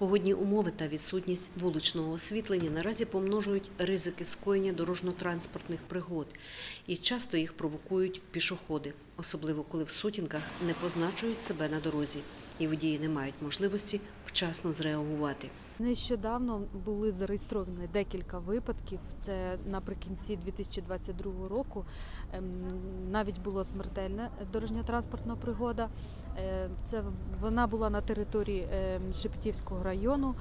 Погодні умови та відсутність вуличного освітлення наразі помножують ризики скоєння дорожньо-транспортних пригод, і часто їх провокують пішоходи, особливо коли в сутінках не позначують себе на дорозі, і водії не мають можливості вчасно зреагувати. Нещодавно були зареєстровані декілька випадків. Це наприкінці 2022 року. Ем, Навіть була смертельна дорожня-транспортна пригода. Е, Це вона була на території ем, Шепетівського району,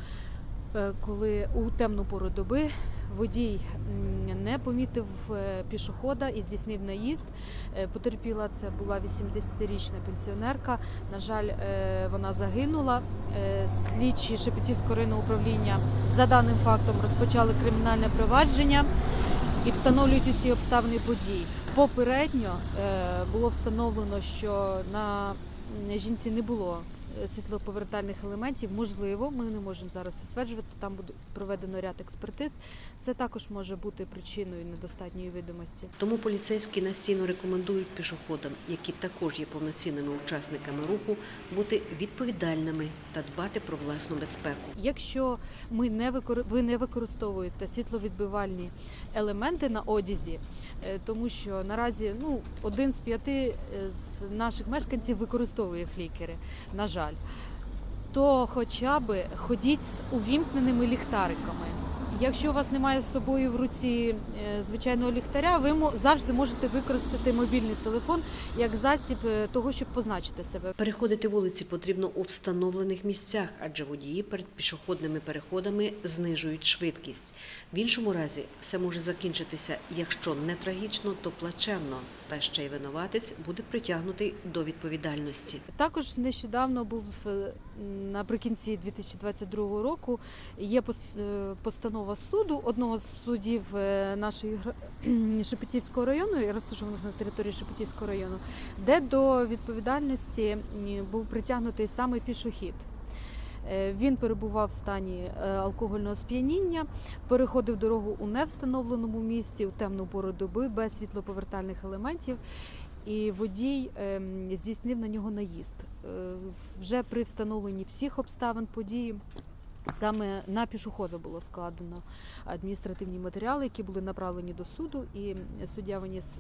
коли у темну пору доби водій не помітив е, пішохода і здійснив наїзд. Е, Потерпіла це була 80-річна пенсіонерка. На жаль, е, вона загинула. Е, Слідчі Шепетівського районного управління за даним фактом розпочали кримінальне провадження і встановлюють усі обставини подій. Попередньо е, було встановлено, що на жінці не було е, світлоповертальних елементів. Можливо, ми не можемо зараз це стверджувати. Там буде проведено ряд експертиз. Це також може бути причиною недостатньої видимості. Тому поліцейські настійно рекомендують пішоходам, які також є повноцінними учасниками руху, бути відповідальними та дбати про власну безпеку. Якщо ми не викор... ви не використовуєте світловідбивальні елементи на одязі, е, тому що наразі ну один з п'яти е, з наших мешканців використовує флікери, на жаль, то хоча б ходіть з увімкненими ліхтариками. Якщо у вас немає з собою в руці е, звичайного ліхтаря, ви завжди можете використати мобільний телефон як засіб е, того, щоб позначити себе. Переходити вулиці потрібно у встановлених місцях, адже водії перед пішохідними переходами знижують швидкість. В іншому разі все може закінчитися, якщо не трагічно, то плачевно, та ще й винуватець буде притягнутий до відповідальності. Також нещодавно був е, наприкінці 2022 року. Є е, постанова суду одного з судів е, нашої Шепетівського району, розташованих на території Шепетівського району, де до відповідальності був притягнутий саме пішохід. Е, Він перебував в стані е, алкогольного сп'яніння, переходив дорогу у невстановленому місці у темну пору доби без світлоповертальних елементів. І водій ем, здійснив на нього наїзд. Е, Вже при встановленні всіх обставин події саме на пішохода було складено адміністративні матеріали, які були направлені до суду, і суддя виніс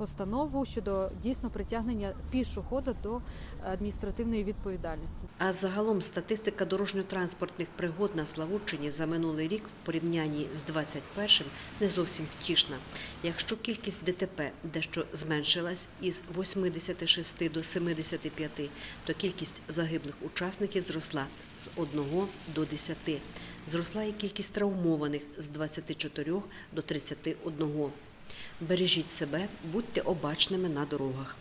постанову щодо дійсно притягнення пішохода до адміністративної відповідальності. А загалом статистика дорожньо-транспортних пригод на Славутчині за минулий рік в порівнянні з 21-м не зовсім втішна. Якщо кількість ДТП дещо зменшилась із 86 до 75, то кількість загиблих учасників зросла з 1 до 10. Зросла і кількість травмованих з 24 до 31. Бережіть себе, будьте обачними на дорогах.